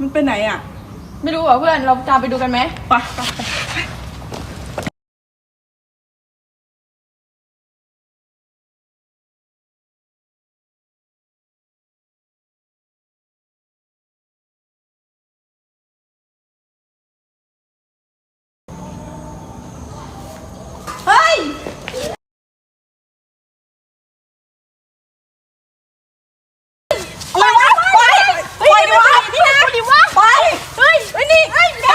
มันไปไหนอะ ไม่รู้เหรอเพื่อนเราตามไปดูกันไหมไปไปไป เฮ้ย ไปวะไปไปดิวะนี่นะดิวะไปเฮ้ยเฮ้ยนี่เฮ้ยไป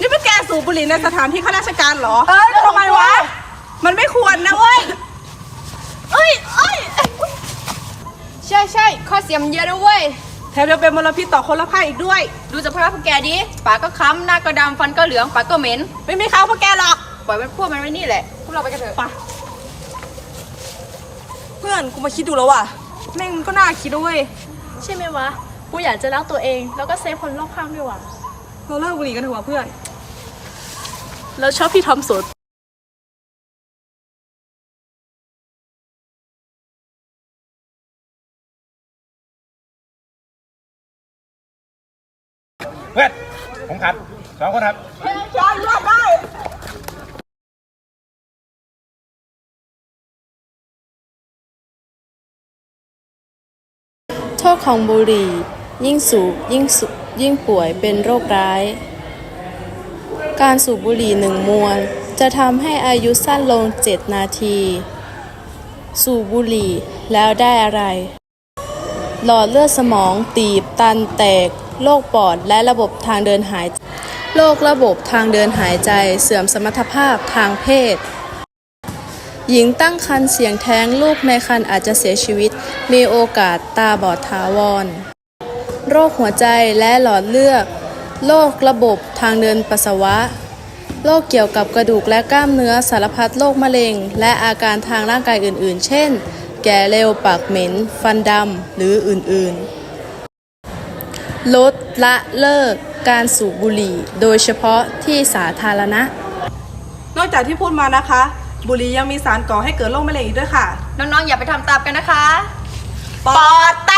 นี่เป็นแกสู บบุหรี่ในสถานที่ข้าราชการเหรอเออทำไมวะ มันไม่ควรนะเว้ยเอ้ยเอ้ยใช่ใช่ข้อเสียมันเยอะนะเว้ยแถมยังเป็นมลพิษต่อคนละภาคอีกด้วย ดูสภาพพวกแกดิปากก็ค้ำหน้าก็ดำฟันก็เหลืองปากก็เหม็น ไม่มีเขาพวกแกหรอกปล่อยมันพวกมันไว้นี่แหละ พวกเราไปกันเถอะ ไปเพื่อนกูมาคิดดูแล้วว่ะแม่งมันก็น่าคิดด้วยใช่ไหมวะ กูอยากจะรักตัวเอง แล้วก็เซฟคนรอบข้างด้วยวะเราเลิกบุหรี่กันเถอะว่ะเพื่อน แล้วชอบพี่ทอมสุดเพื่อนผมขับสองคนครับโทษของบุหรี่ ยิ่งสูบยิ่งสุยิ่งป่วยเป็นโรคร้าย การสูบบุหรี่หนึ่งมวน จะทำให้อายุสั้นลง 7 นาที สูบบุหรี่แล้วได้อะไร หลอดเลือดสมองตีบ ตันแตก โรคปอดและระบบทางเดินหายโรคระบบทางเดินหายใจเสื่อมสมรรถภาพทางเพศ หญิงตั้งครรภ์เสี่ยงแท้งลูกในครรภ์อาจจะเสียชีวิต มีโอกาสตาบอดถาวร โรคหัวใจและหลอดเลือด โรคระบบทางเดินปัสสาวะ โรคเกี่ยวกับกระดูกและกล้ามเนื้อสารพัดโรคมะเร็ง และอาการทางร่างกายอื่น ๆ เช่น แก่เร็วปากเหม็น ฟันดำ หรืออื่น ๆ ลดละเลิกการสูบบุหรี่ โดยเฉพาะที่สาธารณะ นอกจากที่พูดมานะคะ บุหรี่ยังมีสารก่อให้เกิดโรคมะเร็งอีกด้วยค่ะ น้องๆ อย่าไปทำตามกันนะคะ ปอดแต